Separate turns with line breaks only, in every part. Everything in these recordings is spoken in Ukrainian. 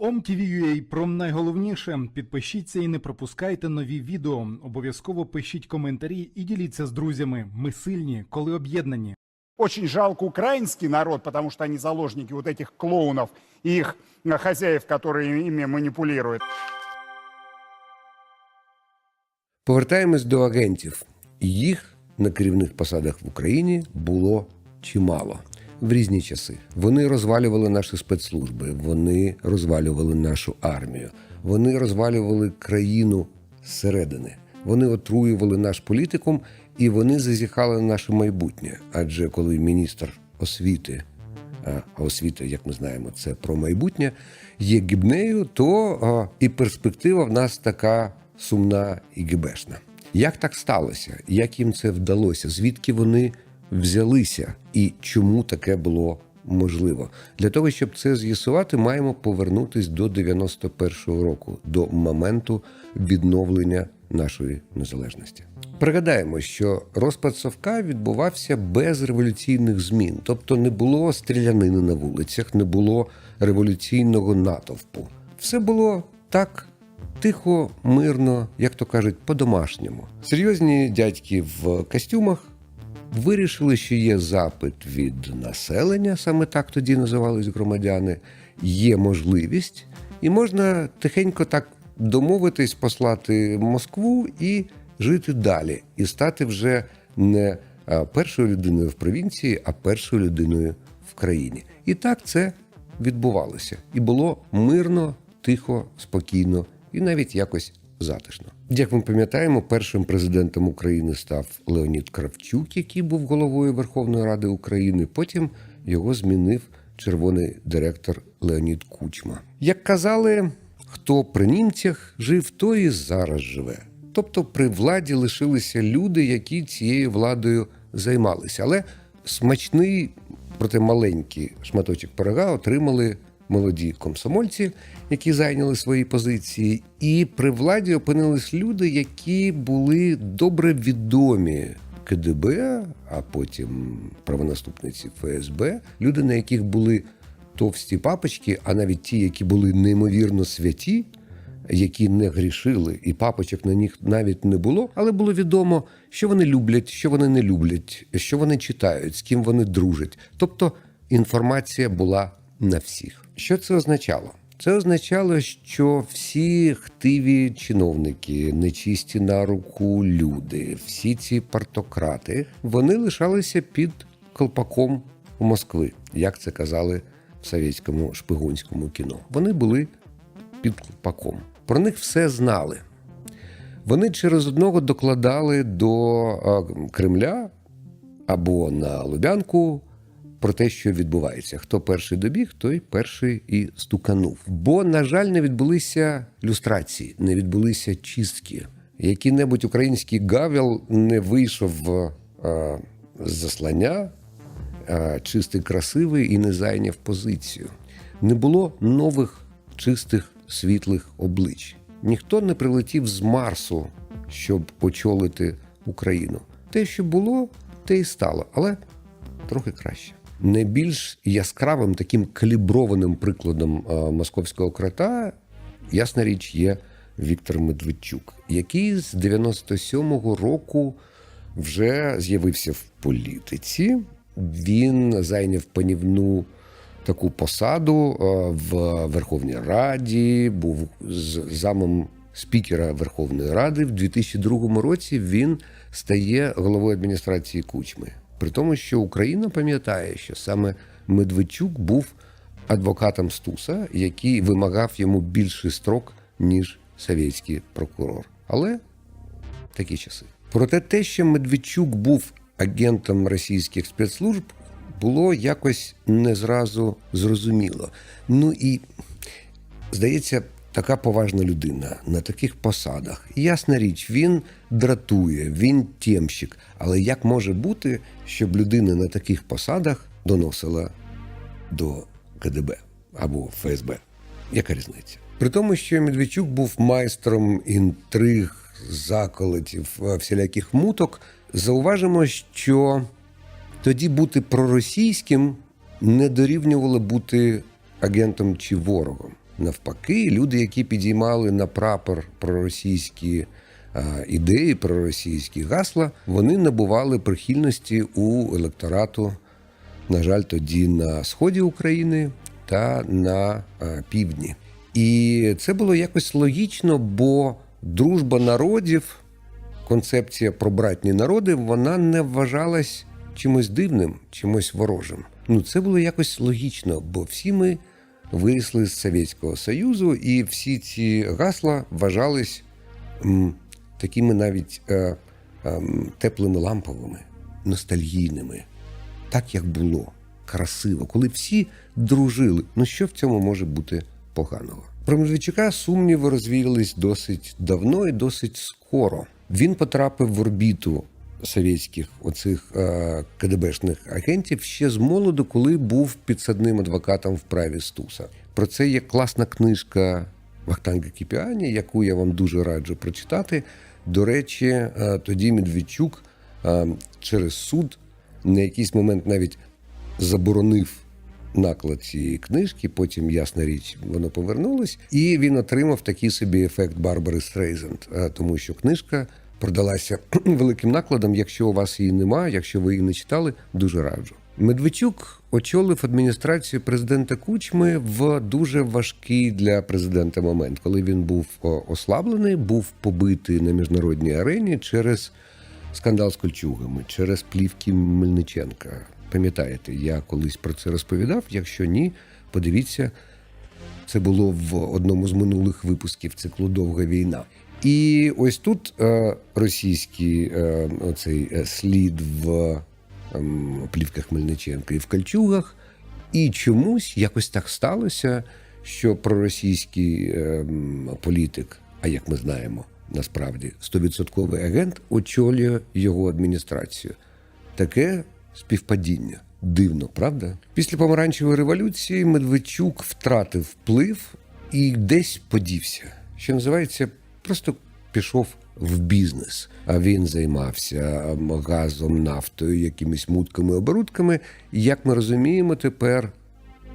OMTV.ua про найголовніше. Підпишіться і не пропускайте нові відео. Обов'язково пишіть коментарі і діліться з друзями. Ми сильні, коли об'єднані.
Очень жалко украинский народ, потому что они заложники вот этих клоунов и их э, хозяев, которые ими манипулируют.
Повертаємось до агентів. Їх на керівних посадах в Україні було чимало в різні часи. Вони розвалювали наші спецслужби, вони розвалювали нашу армію, вони розвалювали країну зсередини. Вони отруювали наш політикум і вони зазіхали на наше майбутнє. Адже коли міністр освіти а освіта, як ми знаємо, це про майбутнє, є гібнею, то а, і перспектива в нас така сумна і гібешна. Як так сталося? Як їм це вдалося? Звідки вони взялися і чому таке було можливо? Для того, щоб це з'ясувати, маємо повернутись до 91-го року, до моменту відновлення нашої незалежності. Пригадаємо, що розпад Совка відбувався без революційних змін, тобто не було стрілянини на вулицях, не було революційного натовпу. Все було так тихо, мирно, як то кажуть, по-домашньому. Серйозні дядьки в костюмах вирішили, що є запит від населення, саме так тоді називались громадяни, є можливість, і можна тихенько так домовитись, послати Москву і жити далі, і стати вже не першою людиною в провінції, а першою людиною в країні. І так це відбувалося. І було мирно, тихо, спокійно і навіть якось затишно. Як ми пам'ятаємо, першим президентом України став Леонід Кравчук, який був головою Верховної Ради України. Потім його змінив червоний директор Леонід Кучма. Як казали, хто при німцях жив, той і зараз живе. Тобто при владі лишилися люди, які цією владою займалися. Але смачний, проте маленький шматочок пирога отримали молоді комсомольці, які зайняли свої позиції. І при владі опинились люди, які були добре відомі КДБ, а потім правонаступниці ФСБ, люди, на яких були товсті папочки, а навіть ті, які були неймовірно святі, які не грішили, і папочок на них навіть не було, але було відомо, що вони люблять, що вони не люблять, що вони читають, з ким вони дружать. Тобто інформація була на всіх. Що це означало? Це означало, що всі хтиві чиновники, нечисті на руку люди, всі ці партократи, вони лишалися під колпаком Москви, як це казали в совєтському шпигунському кіно. Вони були під колпаком. Про них все знали. Вони через одного докладали до Кремля або на Лубянку про те, що відбувається. Хто перший добіг, той перший і стуканув. Бо, на жаль, не відбулися люстрації, не відбулися чистки. Який-небудь український гавел не вийшов а, з заслання, а, чистий, красивий і не зайняв позицію. Не було нових чистих світлих облич. Ніхто не прилетів з Марсу, щоб очолити Україну. Те, що було, те і стало, але трохи краще. Найбільш яскравим таким каліброваним прикладом московського крота, ясна річ, є Віктор Медведчук, який з 97-го року вже з'явився в політиці. Він зайняв панівну таку посаду е, в Верховній Раді, був замом спікера Верховної Ради. В 2002 році він стає головою адміністрації Кучми. При тому, що Україна пам'ятає, що саме Медведчук був адвокатом Стуса, який вимагав йому більший строк, ніж совєтський прокурор. Але такі часи. Проте те, що Медведчук був агентом російських спецслужб, було якось не зразу зрозуміло. Ну і здається, така поважна людина на таких посадах. Ясна річ, він дратує, він тємщик. Але як може бути, щоб людина на таких посадах доносила до КДБ або ФСБ? Яка різниця? При тому, що Медведчук був майстром інтриг, заколотів, е, всіляких муток, зауважимо, що тоді бути проросійським не дорівнювало бути агентом чи ворогом. Навпаки, люди, які підіймали на прапор проросійські е, ідеї, проросійські гасла, вони набували прихильності у електорату, на жаль, тоді на сході України та на е, півдні. І це було якось логічно, бо дружба народів, концепція про братні народи, вона не вважалась чимось дивним, чимось ворожим. Ну, це було якось логічно, бо всі ми виросли з Совєтського Союзу, і всі ці гасла вважались такими навіть е, ем, теплими ламповими, ностальгійними, так як було, красиво, коли всі дружили. Ну що в цьому може бути поганого? Про Медведчука сумніви розвіялись досить давно і досить скоро. Він потрапив в орбіту совєтських оцих е, КДБшних агентів ще з молоду, коли був підсадним адвокатом в праві Стуса. Про це є класна книжка Вахтанга Кіпіані, яку я вам дуже раджу прочитати. До речі, е, тоді Медведчук е, через суд на якийсь момент навіть заборонив наклад цієї книжки. Потім, ясна річ, воно повернулось, і він отримав такий собі ефект Барбари Стрейзенд, е, тому що книжка продалася великим накладом. Якщо у вас її немає, якщо ви її не читали, дуже раджу. Медведчук очолив адміністрацію президента Кучми в дуже важкий для президента момент, коли він був ослаблений, був побитий на міжнародній арені через скандал з кольчугами, через плівки Мельниченка. Пам'ятаєте, я колись про це розповідав. Якщо ні, подивіться, це було в одному з минулих випусків циклу Довга війна. І ось тут е, російський е, оцей е, слід в ем, плівках Мельниченка і в кольчугах. І чомусь якось так сталося, що проросійський ем, політик, а як ми знаємо, насправді 100% агент очолює його адміністрацію. Таке співпадіння. Дивно, правда? Після помаранчевої революції Медведчук втратив вплив і десь подівся. Що називається, просто пішов в бізнес. А він займався газом, нафтою, якимись мутками, оборудками. Як ми розуміємо, тепер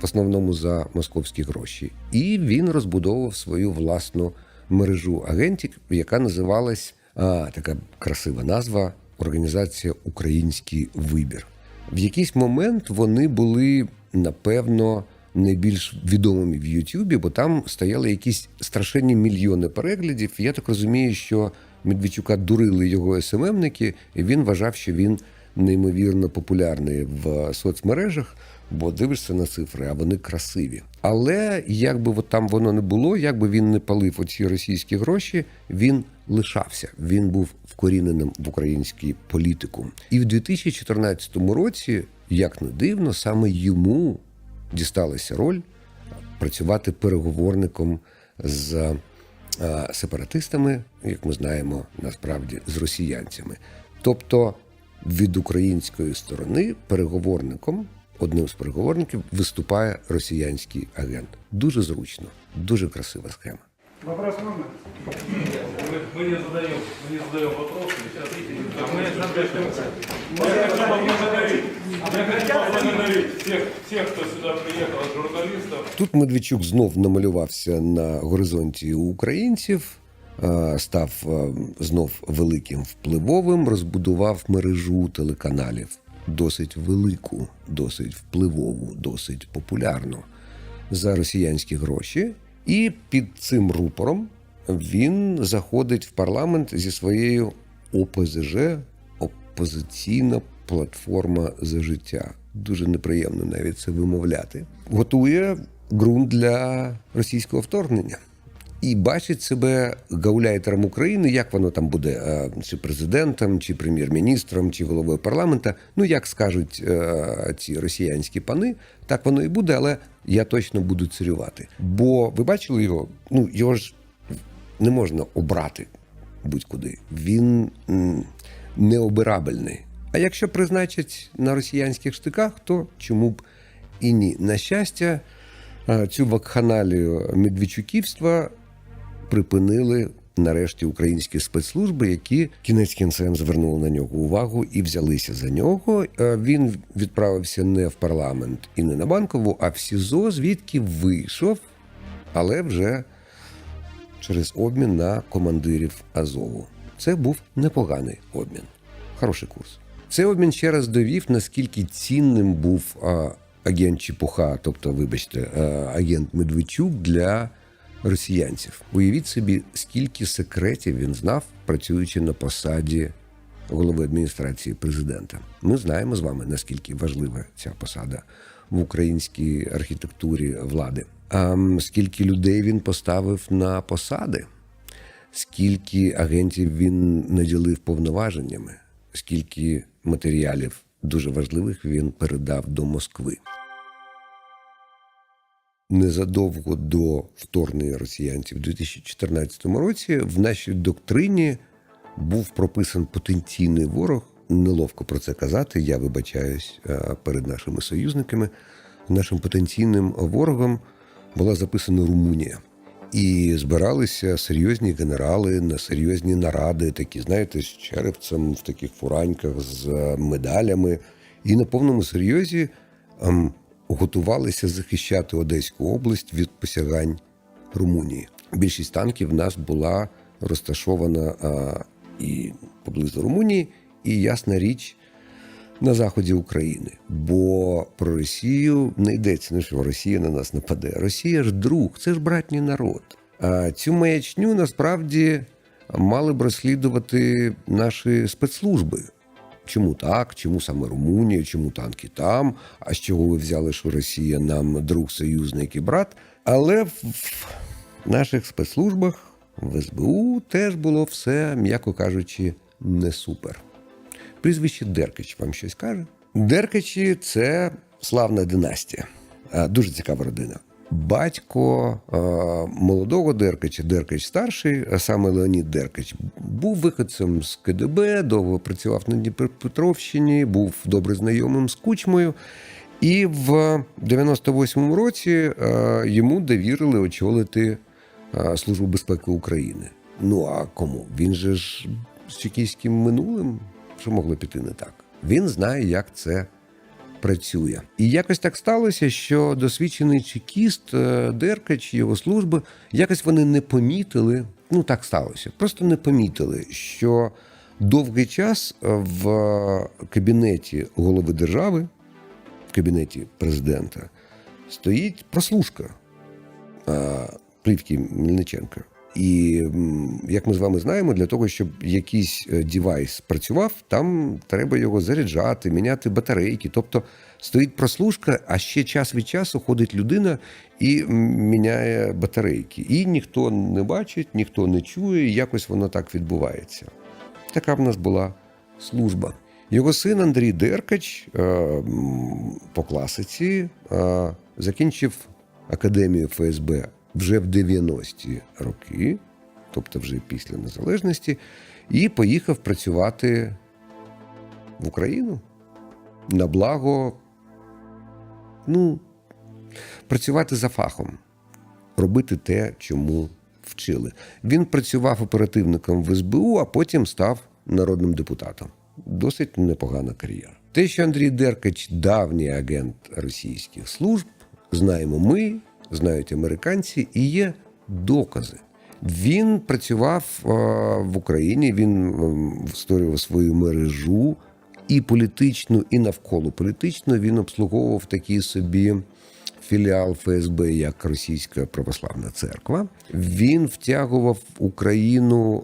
в основному за московські гроші. І він розбудовував свою власну мережу агентів, яка називалась а, така красива назва Організація Український вибір. В якийсь момент вони були напевно найбільш відомими в Ютубі, бо там стояли якісь страшенні мільйони переглядів. Я так розумію, що Медведчука дурили його СММники, і він вважав, що він неймовірно популярний в соцмережах, бо дивишся на цифри, а вони красиві. Але як би от там воно не було, як би він не палив оці російські гроші, він лишався. Він був вкоріненим в український політику. І в 2014 році, як не дивно, саме йому дісталася роль працювати переговорником з е, сепаратистами, як ми знаємо, насправді з росіянцями. Тобто від української сторони переговорником, одним з переговорників, виступає росіянський агент. Дуже зручно, дуже красива схема.
Вопрос можно?
Мы, мы не задаем, мы не задаем вопросы, сейчас а мы Я хочу поблагодарить, я хочу поблагодарить всех, всех.
Тут Медведчук знов намалювався на горизонті українців, став знов великим впливовим, розбудував мережу телеканалів. Досить велику, досить впливову, досить популярну за росіянські гроші. І під цим рупором він заходить в парламент зі своєю ОПЗЖ опозиційна платформа за життя. Дуже неприємно навіть це вимовляти. Готує ґрунт для російського вторгнення. І бачить себе гауляйтером України, як воно там буде, е, чи президентом, чи прем'єр-міністром, чи головою парламента. Ну як скажуть е, ці росіянські пани, так воно і буде, але я точно буду царювати. Бо ви бачили його? Ну його ж не можна обрати будь-куди. Він необирабельний. А якщо призначать на росіянських штиках, то чому б і ні? На щастя, цю вакханалію медведчуківства припинили нарешті українські спецслужби, які кінець кінцем звернули на нього увагу і взялися за нього. Він відправився не в парламент і не на банкову, а в СІЗО, звідки вийшов але вже через обмін на командирів Азову. Це був непоганий обмін, хороший курс. Цей обмін ще раз довів, наскільки цінним був а, агент Чепуха, тобто, вибачте, а, агент Медведчук для росіянців. Уявіть собі, скільки секретів він знав, працюючи на посаді голови адміністрації президента. Ми знаємо з вами, наскільки важлива ця посада в українській архітектурі влади. А скільки людей він поставив на посади, скільки агентів він наділив повноваженнями, скільки матеріалів дуже важливих він передав до Москви. Незадовго до вторгнення росіянців у 2014 році в нашій доктрині був прописан потенційний ворог. Неловко про це казати. Я вибачаюсь е, перед нашими союзниками. Нашим потенційним ворогом була записана Румунія. І збиралися серйозні генерали на серйозні наради, такі, знаєте, з черепцем, в таких фураньках, з е, медалями. І на повному серйозі ем, готувалися захищати Одеську область від посягань Румунії. Більшість танків в нас була розташована а, і поблизу Румунії, і ясна річ на заході України. Бо про Росію не йдеться, ну що Росія на нас нападе. Росія ж друг, це ж братній народ. А цю маячню насправді мали б розслідувати наші спецслужби. Чому так? Чому саме Румунія? Чому танки там? А з чого ви взяли, що Росія нам друг, союзник і брат? Але в наших спецслужбах в СБУ теж було все, м'яко кажучи, не супер. Прізвище Деркач вам щось каже? Деркачі це славна династія, дуже цікава родина. Батько молодого Деркача, Деркач старший, а саме Леонід Деркач, був виходцем з КДБ, довго працював на Дніпропетровщині, був добре знайомим з Кучмою. І в 98-му році йому довірили очолити Службу безпеки України. Ну а кому? Він же ж з чекійським минулим, що могло піти не так. Він знає, як це працює. І якось так сталося, що досвідчений чекіст е, Деркач, його служби, якось вони не помітили. Ну так сталося. Просто не помітили, що довгий час е, в кабінеті голови держави, в кабінеті президента, стоїть прослушка а, плівки Мельниченка. І як ми з вами знаємо, для того, щоб якийсь е, девайс працював, там треба його заряджати, міняти батарейки. Тобто стоїть прослушка, а ще час від часу ходить людина і міняє батарейки. І ніхто не бачить, ніхто не чує, якось воно так відбувається. Така в нас була служба. Його син Андрій Деркач е, по класиці е, закінчив академію ФСБ вже в 90-ті роки, тобто вже після незалежності, і поїхав працювати в Україну на благо, ну, працювати за фахом, робити те, чому вчили. Він працював оперативником в СБУ, а потім став народним депутатом. Досить непогана кар'єра. Те, що Андрій Деркач давній агент російських служб, знаємо ми, знають американці, і є докази. Він працював е, в Україні, він ем, створював свою мережу і політичну, і навколо політично він обслуговував такі собі філіал ФСБ як Російська православна церква. Він втягував Україну е,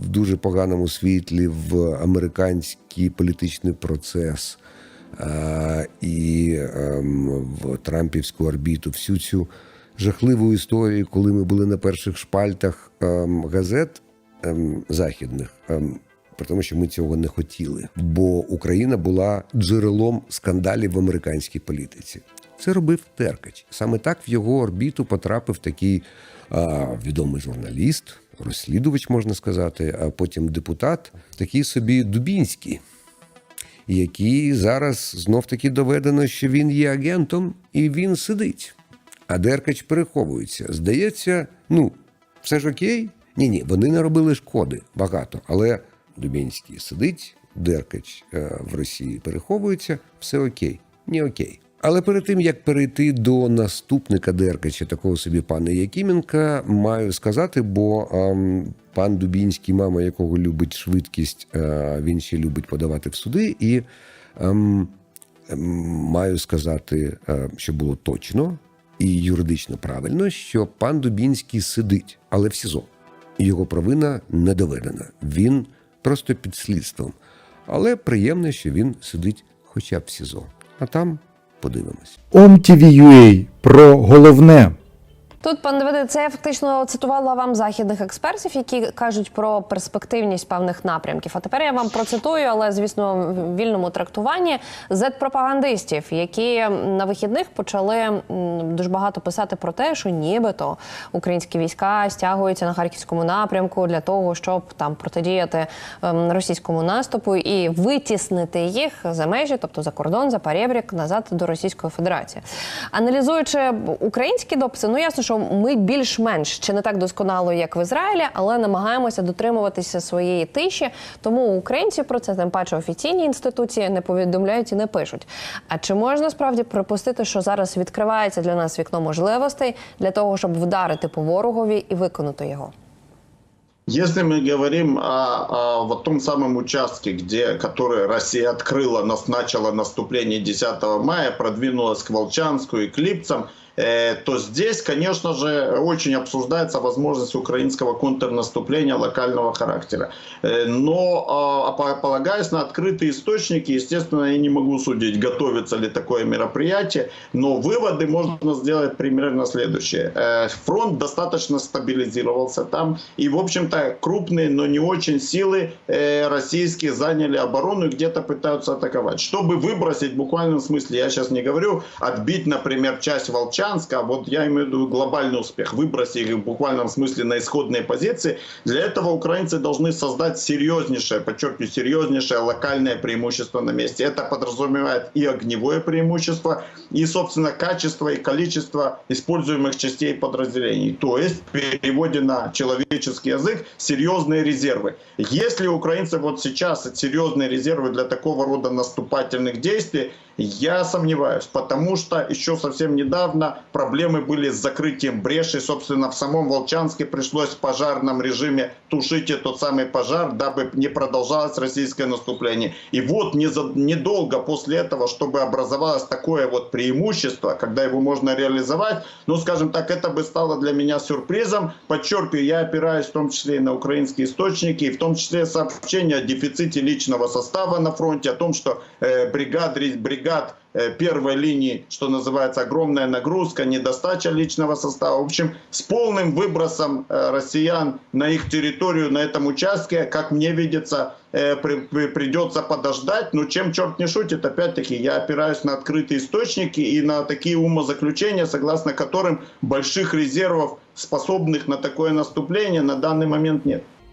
в дуже поганому світлі в американський політичний процес е, і ем, в Трампівську орбіту. Всю цю жахливу історію, коли ми були на перших шпальтах ем, газет ем, західних. при тому, що ми цього не хотіли, бо Україна була джерелом скандалів в американській політиці. Це робив Теркач. Саме так в його орбіту потрапив такий а, відомий журналіст, розслідувач, можна сказати, а потім депутат, такий собі Дубінський, який зараз знов таки доведено, що він є агентом і він сидить. А Деркач переховується. Здається, ну, все ж окей? Ні, ні, вони не робили шкоди багато, але Дубінський сидить, Деркач е, в Росії переховується, все окей. Ні, окей. Але перед тим як перейти до наступника Деркача, такого собі пана Якименка, маю сказати, бо ем, пан Дубінський, мама якого любить швидкість, е, він ще любить подавати в суди. І ем, ем, маю сказати, е, що було точно і юридично правильно, що пан Дубінський сидить, але в СІЗО. Його провина не доведена. Він просто під слідством. Але приємно, що він сидить хоча б в СІЗО. А там подивимось.
OMTV.ua про головне.
Тут, пане Давиде, це я фактично цитувала вам західних експертів, які кажуть про перспективність певних напрямків. А тепер я вам процитую, але звісно, в вільному трактуванні зет-пропагандистів, які на вихідних почали дуже багато писати про те, що нібито українські війська стягуються на харківському напрямку для того, щоб там протидіяти ем, російському наступу і витіснити їх за межі, тобто за кордон, за перебрік, назад до Російської Федерації. Аналізуючи українські дописи, ну ясно, що ми більш-менш чи не так досконало, як в Ізраїлі, але намагаємося дотримуватися своєї тиші. Тому українці про це тим паче офіційні інституції не повідомляють і не пишуть. А чи можна справді припустити, що зараз відкривається для нас вікно можливостей для того, щоб вдарити по ворогові і виконати його?
Если мы говорим о, о вот том самом участке, где, который Россия открыла, нас, начала наступление 10 мая, продвинулась к Волчанску и к Липцам, э, то здесь, конечно же, очень обсуждается возможность украинского контрнаступления локального характера. Э, но, а, по- полагаясь на открытые источники, естественно, я не могу судить, готовится ли такое мероприятие, но выводы можно сделать примерно следующее. Э, Фронт достаточно стабилизировался там, и, в общем-то, крупные, но не очень силы э, российские заняли оборону и где-то пытаются атаковать. Чтобы выбросить, в буквальном смысле, я сейчас не говорю, отбить, например, часть Волчанска, вот я имею в виду глобальный успех, выбросить их в буквальном смысле на исходные позиции, для этого украинцы должны создать серьезнейшее, подчеркиваю, серьезнейшее локальное преимущество на месте. Это подразумевает и огневое преимущество, и, собственно, качество и количество используемых частей подразделений. То есть, переводе на человеческий язык, серьезные резервы. Если у украинцев вот сейчас серьезные резервы для такого рода наступательных действий, я сомневаюсь, потому что еще совсем недавно проблемы были с закрытием брешей. Собственно, в самом Волчанске пришлось в пожарном режиме тушить этот самый пожар, дабы не продолжалось российское наступление. И вот недолго после этого, чтобы образовалось такое вот преимущество, когда его можно реализовать, ну, скажем так, это бы стало для меня сюрпризом. Подчеркиваю, я опираюсь в том числе и на украинские источники, и в том числе сообщения о дефиците личного состава на фронте, о том, что э, бригад, бригад первой линии, что называется, огромная нагрузка, недостача личного состава. В общем, с полным выбросом э, россиян на их территорию на этом участке, как мне видится, э, при- при- придется подождать. Но чем черт не шутит, опять-таки, я опираюсь на открытые источники и на такие умозаключения, согласно которым больших резервов, способных на такое наступление, на данный момент нет.